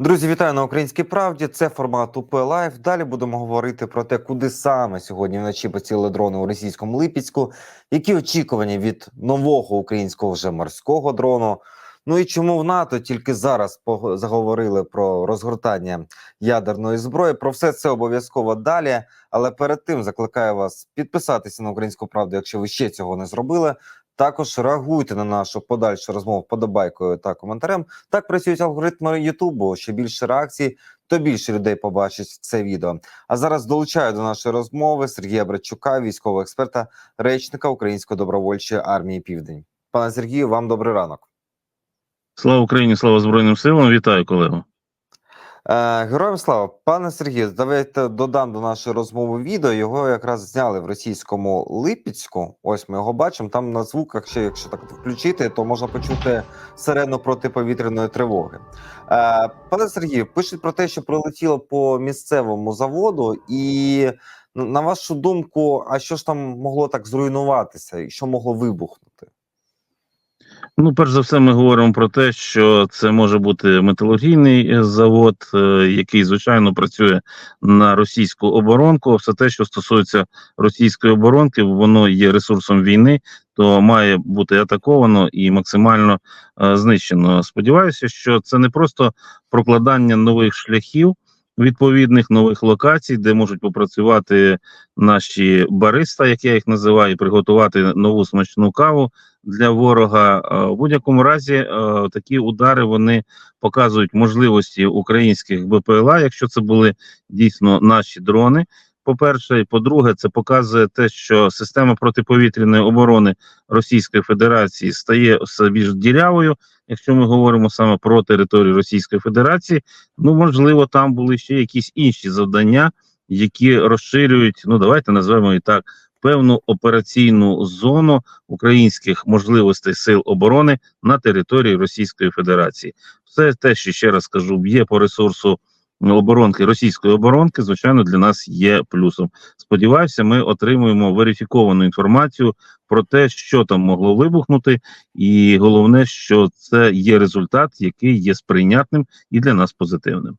Друзі, вітаю на українській правді. Це формат УП Лайф. Далі будемо говорити про те, куди саме сьогодні вночі поцілили дрони у російському Липецьку, які очікування від нового українського вже морського дрону. Ну і чому в НАТО тільки зараз заговорили про розгортання ядерної зброї? Про все це обов'язково далі. Але перед тим закликаю вас підписатися на українську правду, якщо ви ще цього не зробили. Також реагуйте на нашу подальшу розмову вподобайкою та коментарем. Так працюють алгоритми Ютубу. Що більше реакцій, то більше людей побачить це відео. А зараз долучаю до нашої розмови Сергія Братчука, військового експерта, речника Української добровольчої армії Південь. Пане Сергію, вам добрий ранок. Слава Україні, слава Збройним силам. Вітаю, колего. Е, героям слава, пане Сергію, давайте додам до нашої розмови відео. Його якраз зняли в російському Липецьку. Ось ми його бачимо. Там на звуках, ще якщо так включити, то можна почути сирену протиповітряної тривоги. Е, пане Сергію, пишуть про те, що прилетіло по місцевому заводу, і ну, на вашу думку, а що ж там могло так зруйнуватися, і що могло вибухнути? Ну, перш за все, ми говоримо про те, що це може бути металургійний е, завод, е, який звичайно працює на російську оборонку. Все те, що стосується російської оборонки, воно є ресурсом війни, то має бути атаковано і максимально е, знищено. Сподіваюся, що це не просто прокладання нових шляхів. Відповідних нових локацій, де можуть попрацювати наші бариста, як я їх називаю, приготувати нову смачну каву для ворога. Е, В будь-якому разі е, такі удари вони показують можливості українських БПЛА, якщо це були дійсно наші дрони. По-перше, і по-друге, це показує те, що система протиповітряної оборони Російської Федерації стає все більш дірявою. Якщо ми говоримо саме про територію Російської Федерації, ну можливо, там були ще якісь інші завдання, які розширюють. Ну давайте назвемо і так певну операційну зону українських можливостей сил оборони на території Російської Федерації. Все те, що ще раз кажу, б'є по ресурсу оборонки російської оборонки, звичайно, для нас є плюсом. Сподіваюся, ми отримуємо верифіковану інформацію про те, що там могло вибухнути, і головне, що це є результат, який є сприйнятним і для нас позитивним.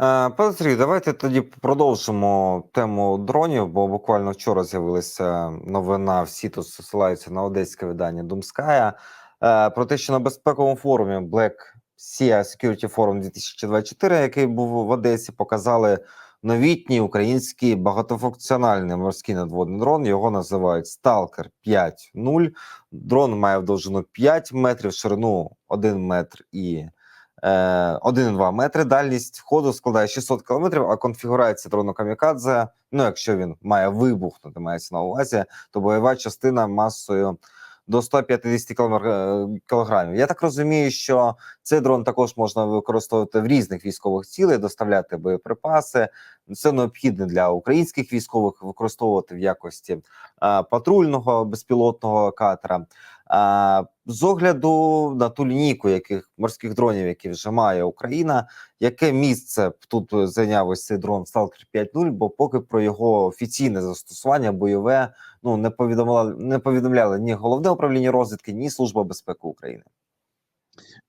Е, Пане Сергію, давайте тоді продовжимо тему дронів, бо буквально вчора з'явилася новина, всі тут посилаються на одеське видання Думская е, про те, що на безпековому форумі Black Sea Security Forum 2024, який був в Одесі, показали новітній український багатофункціональний морський надводний дрон. Його називають Stalker 5.0. Дрон має в довжину 5 метрів, ширину 1 метр і е, 1,2 метри. Дальність ходу складає 600 кілометрів, а конфігурація дрону Камікадзе, ну якщо він має вибухнути, мається на увазі, то бойова частина масою до 150 кілометр- е, кілограмів. Я так розумію, що цей дрон також можна використовувати в різних військових цілей, доставляти боєприпаси. Це необхідне для українських військових використовувати в якості е, патрульного безпілотного катера. З огляду на ту лінійку яких морських дронів, які вже має Україна, яке місце тут зайняв ось цей дрон Сталкер 5.0, бо поки про його офіційне застосування бойове ну не повідомляли, не повідомляли ні головне управління розвідки, ні служба безпеки України.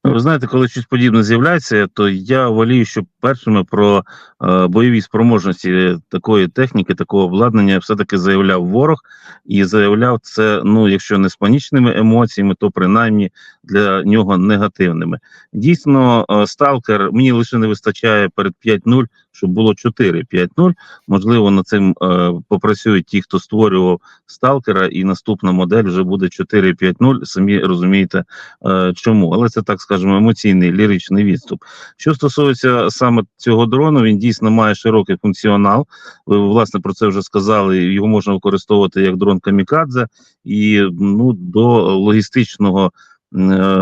Ви знаєте, коли щось подібне з'являється, то я волію, щоб першими про е, бойові спроможності такої техніки, такого обладнання, все-таки заявляв ворог і заявляв це, ну якщо не з панічними емоціями, то принаймні для нього негативними. Дійсно, е, сталкер мені лише не вистачає перед 5.0, щоб було 4 5.0. Можливо, над цим е, попрацюють ті, хто створював сталкера, і наступна модель вже буде 4 5.0. Самі розумієте, е, чому, але це так скажемо емоційний ліричний відступ. Що стосується саме цього дрону, він дійсно має широкий функціонал. Ви власне про це вже сказали. Його можна використовувати як дрон камікадзе, і ну до логістичного. Е,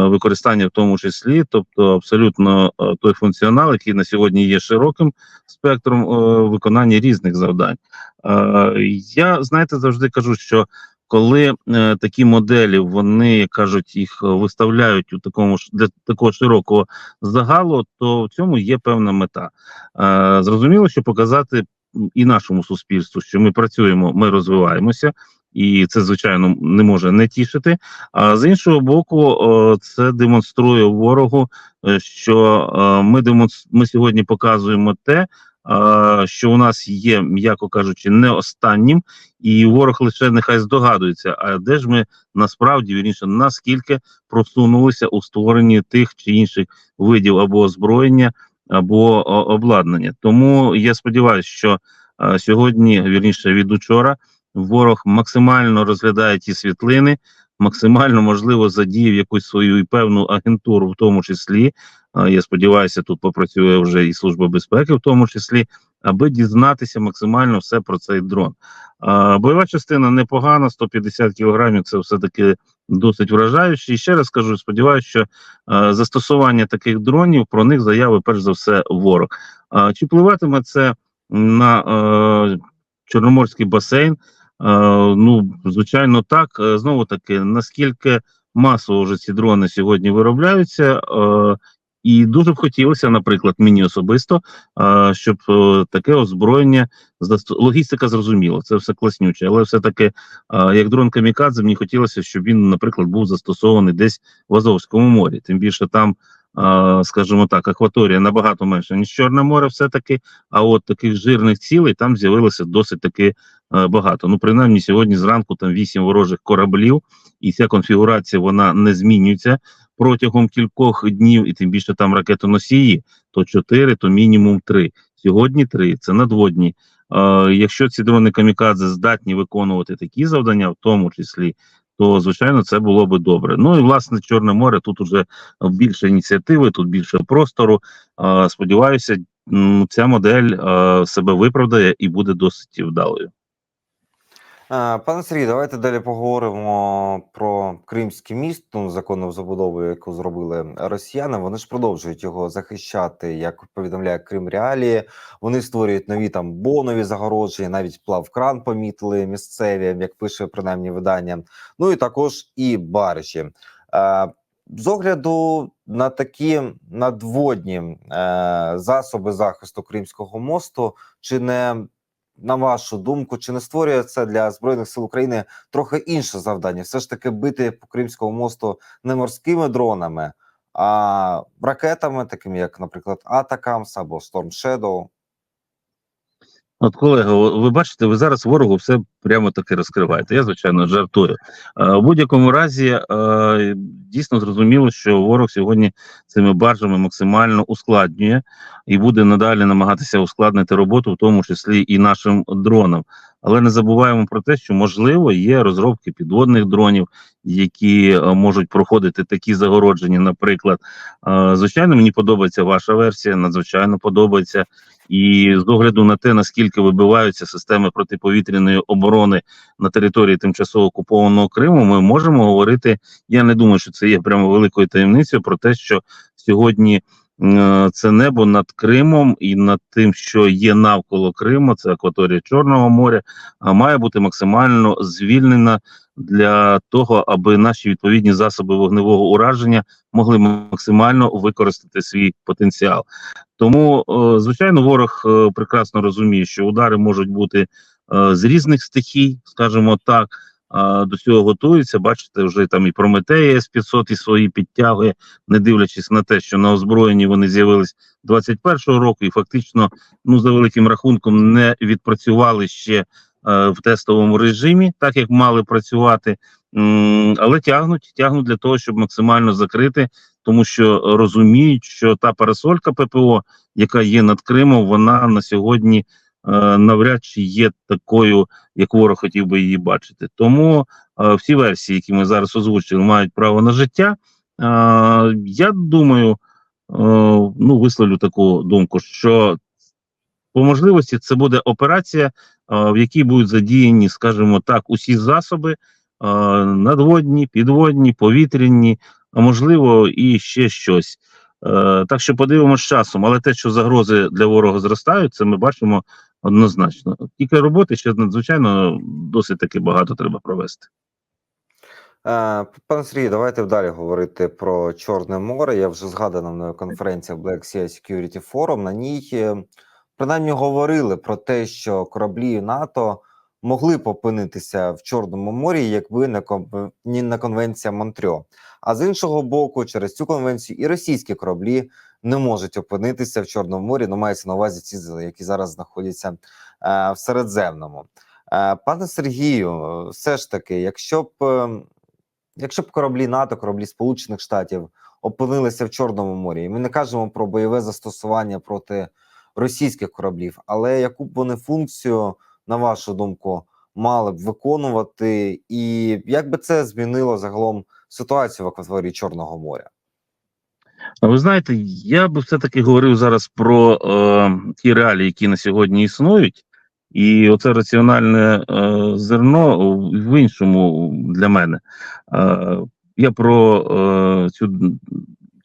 Використання в тому числі, тобто абсолютно е, той функціонал, який на сьогодні є широким спектром е, виконання різних завдань. Я знаєте, завжди кажу, що коли такі моделі вони кажуть їх виставляють у такому для такого широкого загалу, то в цьому є певна мета. Зрозуміло, що показати і нашому суспільству, що ми працюємо, ми розвиваємося. І це звичайно не може не тішити. А з іншого боку, це демонструє ворогу, е, що е, ми демонс... ми сьогодні показуємо те, е, що у нас є, м'яко кажучи, не останнім, і ворог лише нехай здогадується, а де ж ми насправді вірніше, наскільки просунулися у створенні тих чи інших видів або озброєння, або обладнання. Тому я сподіваюся, що е, сьогодні, вірніше від учора, ворог максимально розглядає ті світлини, максимально можливо задіяв якусь свою і певну агентуру, в тому числі. Я сподіваюся, тут попрацює вже і служба безпеки, в тому числі, аби дізнатися максимально все про цей дрон. Бойова частина непогана, 150 кілограмів. Це все таки досить вражаюче. І ще раз кажу, сподіваюся, що застосування таких дронів про них заяви перш за все ворог. Чи впливатиме це на Чорноморський басейн? Е, ну, звичайно, так. Е, Знову таки, наскільки масово вже ці дрони сьогодні виробляються, е, і дуже б хотілося, наприклад, мені особисто, щоб таке озброєння логістика зрозуміла, це все класнюче, але все-таки, як дрон Камікадзе, мені хотілося, щоб він, наприклад, був застосований десь в Азовському морі. Тим більше там, скажімо так, акваторія набагато менша, ніж Чорне море, все-таки. А от таких жирних цілей там з'явилося досить таки е, багато. Ну, принаймні, сьогодні зранку там вісім ворожих кораблів, і ця конфігурація вона не змінюється протягом кількох днів, і тим більше там ракетоносії, то чотири, то мінімум три. Сьогодні три це надводні. Е, якщо ці дрони камікадзе здатні виконувати такі завдання, в тому числі, то звичайно це було би добре. Ну і власне Чорне море тут уже більше ініціативи, тут більше простору. Сподіваюся, ця модель себе виправдає і буде досить вдалою. Е, Пане Сергій, давайте далі поговоримо про Кримський міст, ну, законну забудову, яку зробили росіяни. Вони ж продовжують його захищати, як повідомляє Крим Реалії. Вони створюють нові там бонові загородження, навіть плавкран помітили місцеві, як пише принаймні видання. Ну і також і баржі. Е, З огляду на такі надводні е, засоби захисту Кримського мосту, чи не на вашу думку, чи не створює це для збройних сил України трохи інше завдання? Все ж таки бити по Кримському мосту не морськими дронами, а ракетами, такими як, наприклад, Атакамс або Storm Shadow. От, колего, ви бачите, ви зараз ворогу все прямо таки розкриваєте. Я, звичайно, жартую. Е, в будь-якому разі, е, дійсно зрозуміло, що ворог сьогодні цими баржами максимально ускладнює і буде надалі намагатися ускладнити роботу, в тому числі і нашим дронам. Але не забуваємо про те, що можливо є розробки підводних дронів, які е, можуть проходити такі загородження. Наприклад, Е, звичайно, мені подобається ваша версія, надзвичайно подобається. І з огляду на те, наскільки вибиваються системи протиповітряної оборони на території тимчасово окупованого Криму, ми можемо говорити. Я не думаю, що це є прямо великою таємницею про те, що сьогодні це небо над Кримом і над тим, що є навколо Криму, це акваторія Чорного моря, а має бути максимально звільнена для того, аби наші відповідні засоби вогневого ураження могли максимально використати свій потенціал. Тому, е, звичайно, ворог е, прекрасно розуміє, що удари можуть бути е, з різних стихій, скажімо так. До цього готується. Бачите, вже там і Прометея С-500 і свої підтягує, не дивлячись на те, що на озброєнні вони з'явились 21-го року, і фактично, ну за великим рахунком, не відпрацювали ще е, в тестовому режимі, так як мали працювати. Але тягнуть, тягнуть для того, щоб максимально закрити, тому що розуміють, що та парасолька ППО, яка є над Кримом, вона на сьогодні навряд чи є такою, як ворог хотів би її бачити. Тому е, всі версії, які ми зараз озвучили, мають право на життя. Е, я думаю, е, ну висловлю таку думку, що по можливості це буде операція, е, в якій будуть задіяні, скажімо так, усі засоби е, надводні, підводні, повітряні, а можливо, і ще щось. Е, так що подивимося часом, але те, що загрози для ворога зростають, це ми бачимо однозначно. Тільки роботи ще надзвичайно досить таки багато треба провести. Е, Пане Сергій, давайте далі говорити про Чорне море. Я вже згадана мною конференція Black Sea Security Forum. На ній е, принаймні говорили про те, що кораблі НАТО могли б опинитися в Чорному морі, якби не не конвенція Монтрьо. А з іншого боку, через цю конвенцію і російські кораблі не можуть опинитися в Чорному морі. Ну мається на увазі ці, які зараз знаходяться е, в Середземному. Е, пане Сергію, все ж таки, якщо б е, якщо б кораблі НАТО, кораблі Сполучених Штатів опинилися в Чорному морі, і ми не кажемо про бойове застосування проти російських кораблів, але яку б вони функцію, на вашу думку, мали б виконувати, і як би це змінило загалом ситуацію в акваторії Чорного моря? Ви знаєте, я би все-таки говорив зараз про е, ті реалії, які на сьогодні існують, і оце раціональне е, зерно в іншому для мене. Е, я про е, цю,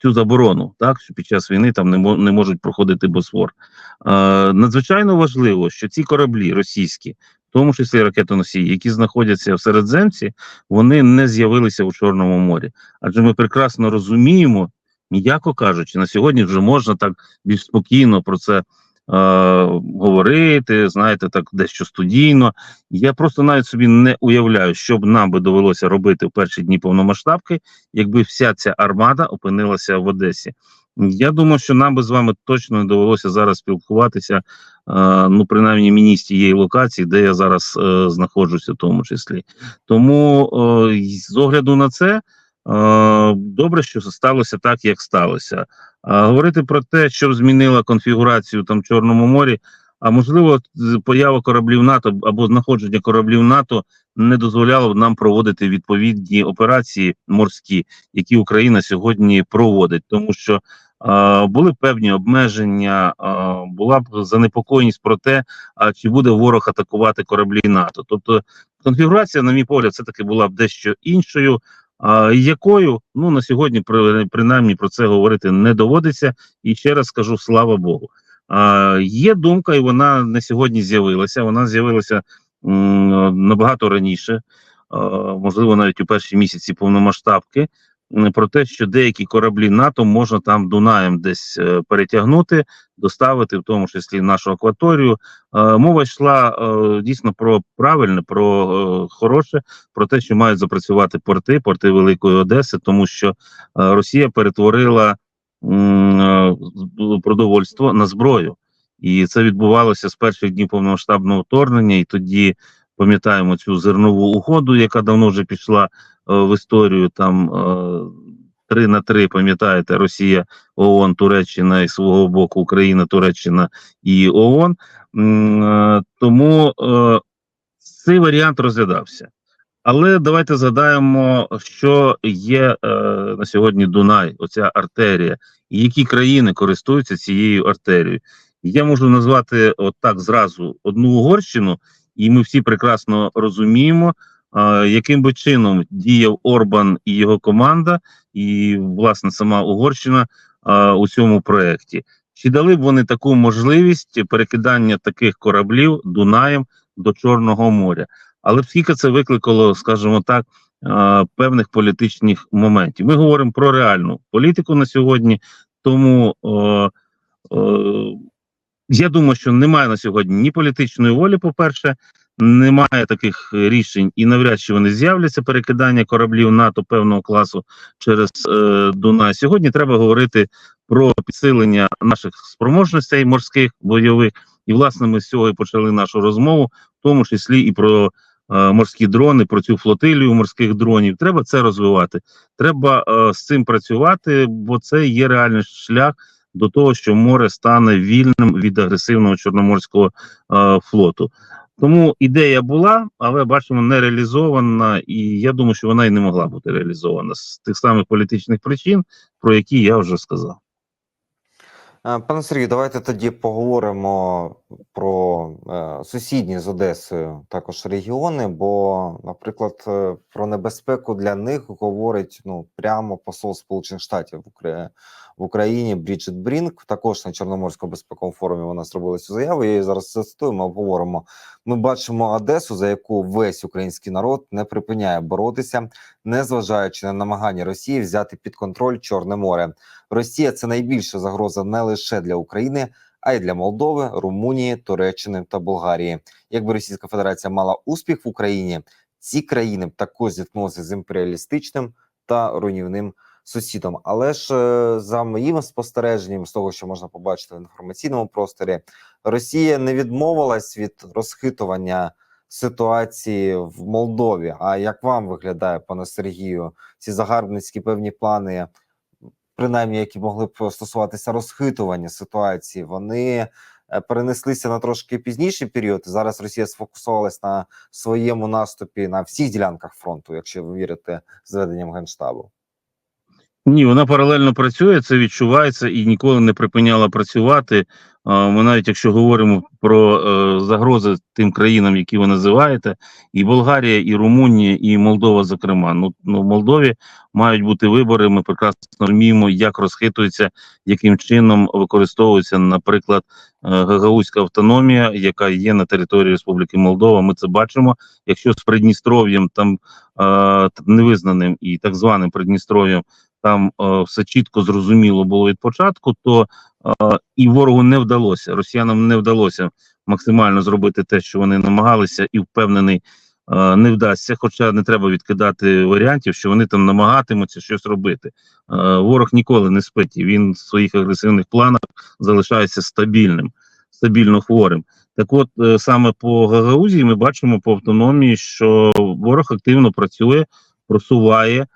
цю заборону, так що під час війни там не, не можуть проходити Босфор. Е, надзвичайно важливо, що ці кораблі російські, в тому числі ракетоносії, які знаходяться в Середземці, вони не з'явилися у Чорному морі. Адже ми прекрасно розуміємо, м'яко кажучи, на сьогодні вже можна так більш спокійно про це е, говорити, знаєте, так дещо студійно. Я просто навіть собі не уявляю, що б нам би довелося робити в перші дні повномасштабки, якби вся ця армада опинилася в Одесі. Я думаю, що нам би з вами точно не довелося зараз спілкуватися, е, ну принаймні мені з тієї локації, де я зараз е, знаходжуся, в тому числі. Тому е, з огляду на це. Е, Добре, що сталося так, як сталося. Говорити про те, що змінила конфігурацію там в Чорному морі, а можливо, поява кораблів НАТО або знаходження кораблів НАТО не дозволяло б нам проводити відповідні операції морські, які Україна сьогодні проводить, тому що е, були певні обмеження, е, була б занепокоєність про те, а чи буде ворог атакувати кораблі НАТО. Тобто конфігурація, на мій погляд, все таки була б дещо іншою. Якою ну на сьогодні при, принаймні про це говорити не доводиться, і ще раз скажу слава Богу. Є думка, і вона не сьогодні з'явилася. Вона з'явилася набагато раніше, можливо, навіть у перші місяці повномасштабки. Про те, що деякі кораблі НАТО можна там Дунаєм десь е, перетягнути, доставити, в тому числі нашу акваторію. Е, мова йшла е, дійсно про правильне, про хороше, про те, що мають запрацювати порти, порти Великої Одеси, тому що Росія перетворила продовольство на зброю, і це відбувалося з перших днів повномасштабного вторгнення. І тоді пам'ятаємо цю зернову угоду, яка давно вже пішла в історію. Там е, три на три, пам'ятаєте, Росія, ООН, Туреччина і свого боку Україна, Туреччина і ООН. Е, Тому е, цей варіант розглядався. Але давайте згадаємо, що є е, на сьогодні Дунай, оця артерія, і які країни користуються цією артерією. Я можу назвати от так зразу одну Угорщину, і ми всі прекрасно розуміємо, е, яким би чином діяв Орбан і його команда, і власне сама Угорщина у цьому проєкті. Чи дали б вони таку можливість перекидання таких кораблів Дунаєм до Чорного моря? Але б скільки це викликало, скажімо так, певних політичних моментів. Ми говоримо про реальну політику на сьогодні, тому е, е, я думаю, що немає на сьогодні ні політичної волі, по-перше, немає таких рішень, і навряд чи вони з'являться перекидання кораблів НАТО певного класу через е, Дунай. Сьогодні треба говорити про підсилення наших спроможностей морських бойових. І, власне, ми з цього і почали нашу розмову, в тому числі і про е, морські дрони, про цю флотилію морських дронів. Треба це розвивати. Треба е, з цим працювати, бо це є реальний шлях до того, що море стане вільним від агресивного чорноморського е, флоту. Тому ідея була, але бачимо, не реалізована, і я думаю, що вона і не могла бути реалізована з тих самих політичних причин, про які я вже сказав. Е, Пане Сергію, давайте тоді поговоримо про е, сусідні з Одесою також регіони, бо, наприклад, е, про небезпеку для них говорить ну прямо посол Сполучених Штатів в Украї- в Україні Бріджит Брінк. Також на Чорноморському безпековому форумі вона зробила цю заяву. Я її зараз зацитую. Ми обговоримо. Ми бачимо Одесу, за яку весь український народ не припиняє боротися, незважаючи на намагання Росії взяти під контроль Чорне море. Росія це найбільша загроза не лише для України, а й для Молдови, Румунії, Туреччини та Болгарії. Якби Російська Федерація мала успіх в Україні, ці країни б також зіткнулися з імперіалістичним та руйнівним сусідом. Але ж е, за моїм спостереженням, з того, що можна побачити в інформаційному просторі, Росія не відмовилась від розхитування ситуації в Молдові. А як вам виглядає, пане Сергію, ці загарбницькі певні плани, принаймні, які могли б стосуватися розхитування ситуації, вони е, перенеслися на трошки пізніший період. Зараз Росія сфокусувалась на своєму наступі на всіх ділянках фронту, якщо ви вірите зведенням генштабу. Ні, вона паралельно працює, це відчувається і ніколи не припиняла працювати. Ми навіть якщо говоримо про е, загрози тим країнам, які ви називаєте, і Болгарія, і Румунія, і Молдова, зокрема. Ну, ну в Молдові мають бути вибори. Ми прекрасно розуміємо, як розхитується, яким чином використовується, наприклад, е, Гагаузька автономія, яка є на території Республіки Молдова. Ми це бачимо. Якщо з Придністров'ям там е, невизнаним і так званим Придністров'ям там е, все чітко зрозуміло було від початку, то е, і ворогу не вдалося. Росіянам не вдалося максимально зробити те, що вони намагалися, і впевнений, е, не вдасться. Хоча не треба відкидати варіантів, що вони там намагатимуться щось робити. Е, ворог ніколи не спить, і він в своїх агресивних планах залишається стабільним, стабільно хворим. Так, от е, саме по Гагаузії ми бачимо по автономії, що ворог активно працює, просуває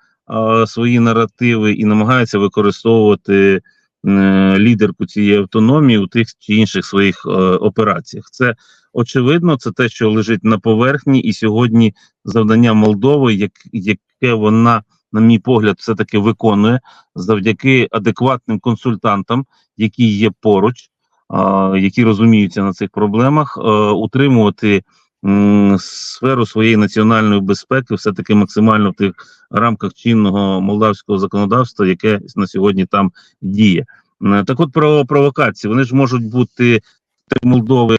свої наративи і намагається використовувати е, лідерку цієї автономії у тих чи інших своїх е, операціях. Це очевидно, це те, що лежить на поверхні, і сьогодні завдання Молдови, як, яке вона, на мій погляд, все таки виконує завдяки адекватним консультантам, які є поруч, які розуміються на цих проблемах, е, утримувати сферу своєї національної безпеки, все таки максимально в тих рамках чинного молдавського законодавства, яке на сьогодні там діє. Е, Так от про провокації вони ж можуть бути Молдови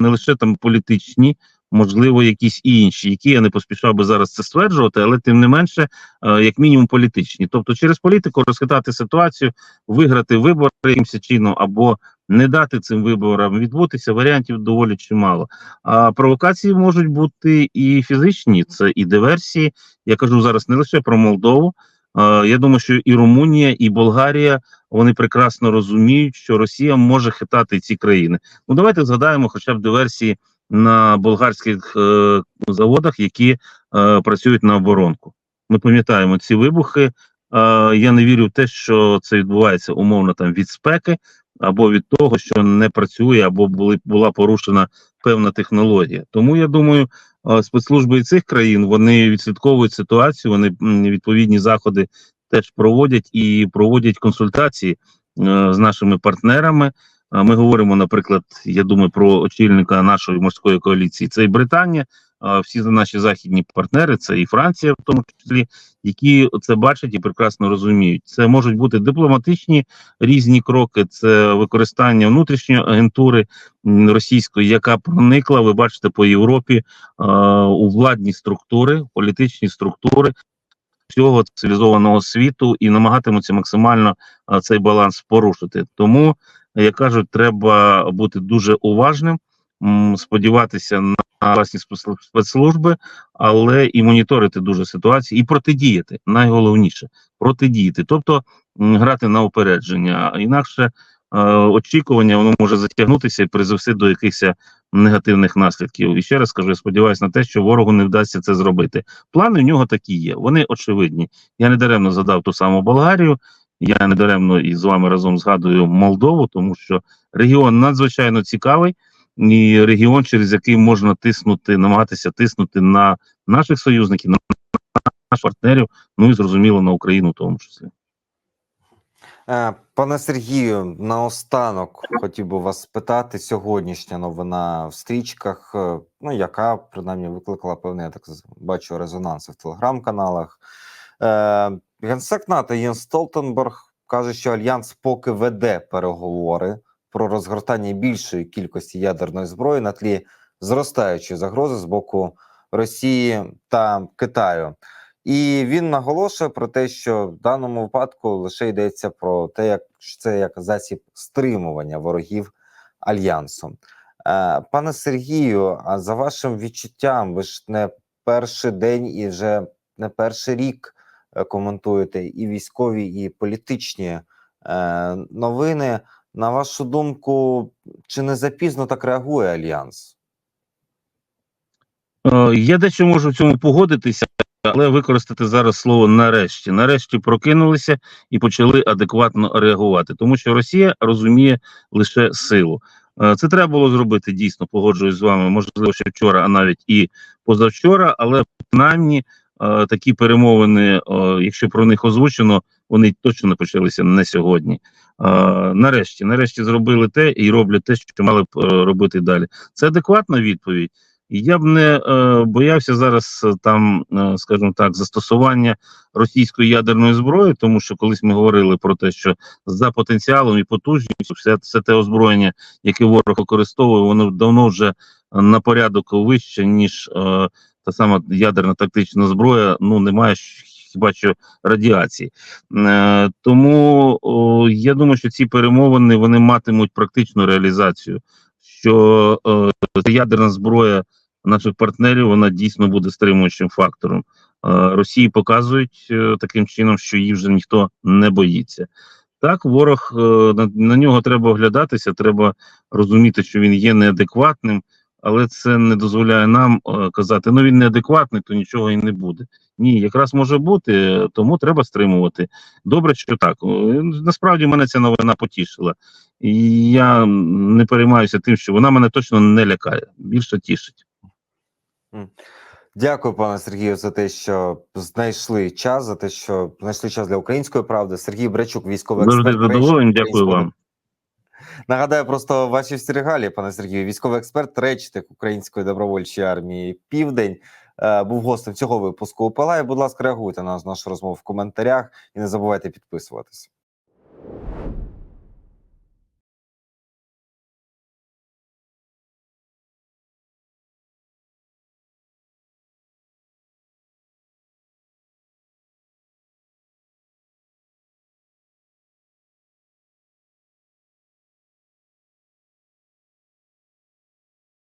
не лише там політичні, можливо, якісь інші, які я не поспішав би зараз це стверджувати, але тим не менше, е, як мінімум, політичні. Тобто, через політику розхитати ситуацію, виграти вибори якимось чином або не дати цим виборам відбутися, варіантів доволі чимало. А провокації можуть бути і фізичні, це і диверсії. Я кажу зараз не лише про Молдову. Я думаю, що і Румунія, і Болгарія вони прекрасно розуміють, що Росія може хитати ці країни. Ну давайте згадаємо, хоча б диверсії на болгарських е, заводах, які е, працюють на оборонку. Ми пам'ятаємо ці вибухи. Е, я не вірю в те, що це відбувається умовно там від спеки або від того, що не працює, або були була порушена певна технологія. Тому я думаю, спецслужби цих країн вони відслідковують ситуацію, вони відповідні заходи теж проводять і проводять консультації е, з нашими партнерами. Ми говоримо, наприклад, я думаю, про очільника нашої морської коаліції. Це і Британія, всі наші західні партнери, це і Франція, в тому числі, які це бачать і прекрасно розуміють. Це можуть бути дипломатичні різні кроки, це використання внутрішньої агентури російської, яка проникла, ви бачите, по Європі у владні структури, політичні структури. Всього цивілізованого світу і намагатимуться максимально цей баланс порушити. Тому, як кажуть, треба бути дуже уважним, сподіватися на власні спец- спецслужби, але і моніторити дуже ситуацію і протидіяти. Найголовніше протидіяти, тобто грати на упередження. Інакше е, очікування воно може затягнутися і призвести до якихось негативних наслідків. І ще раз кажу, я сподіваюся на те, що ворогу не вдасться це зробити. Плани в нього такі є. Вони очевидні. Я не даремно задав ту саму Болгарію. Я не даремно і з вами разом згадую Молдову, тому що регіон надзвичайно цікавий, і регіон, через який можна тиснути, намагатися тиснути на наших союзників, на наших партнерів, ну і зрозуміло на Україну в тому числі. Е, Пане Сергію, наостанок хотів би вас спитати сьогоднішня новина в стрічках, е, ну яка принаймні викликала певний, я так бачу, резонанс в телеграм-каналах. Е, Генсек НАТО Єнс Столтенберг каже, що альянс поки веде переговори про розгортання більшої кількості ядерної зброї на тлі зростаючої загрози з боку Росії та Китаю. І він наголошує про те, що в даному випадку лише йдеться про те, як це як засіб стримування ворогів альянсу. Е, Пане Сергію, а за вашим відчуттям, ви ж не перший день і вже не перший рік е, коментуєте і військові, і політичні е, новини. На вашу думку, чи не запізно так реагує альянс? Е, Я дещо можу в цьому погодитися, але використати зараз слово нарешті. Нарешті прокинулися і почали адекватно реагувати, тому що Росія розуміє лише силу. Е, Це треба було зробити дійсно. Погоджуюсь з вами. Можливо, ще вчора, а навіть і позавчора, але принаймні е, такі перемовини, якщо про них озвучено, вони точно не почалися не сьогодні. Нарешті, нарешті зробили те і роблять те, що мали б е, робити далі. Це адекватна відповідь. Я б не е, боявся зараз е, там, скажімо так, застосування російської ядерної зброї, тому що колись ми говорили про те, що за потенціалом і потужністю все, все те озброєння, яке ворог використовує, воно давно вже на порядок вище, ніж та сама ядерна тактична зброя. Ну немає хіба що радіації. Е, тому о, я думаю, що ці перемовини вони матимуть практичну реалізацію. Що е, ядерна зброя наших партнерів вона дійсно буде стримуючим фактором. Е, Росії показують е, таким чином, що її вже ніхто не боїться. Так, ворог е, на, на нього треба оглядатися, треба розуміти, що він є неадекватним, але це не дозволяє нам е, казати, ну він неадекватний, то нічого і не буде. Ні, якраз може бути, тому треба стримувати. Добре, що так. Насправді мене ця новина потішила. І я не переймаюся тим, що вона мене точно не лякає, більше тішить. Дякую, пане Сергію, за те, що знайшли час, за те, що знайшли час для української правди. Сергій Бречук, військовий експерт. задоволений, дякую вам. Нагадаю просто ваші всі регалії, пане Сергію. Військовий експерт, речник Української добровольчої армії Південь. е, Був гостем цього випуску УПЛА. І, будь ласка, реагуйте на нашу розмову в коментарях і не забувайте підписуватися.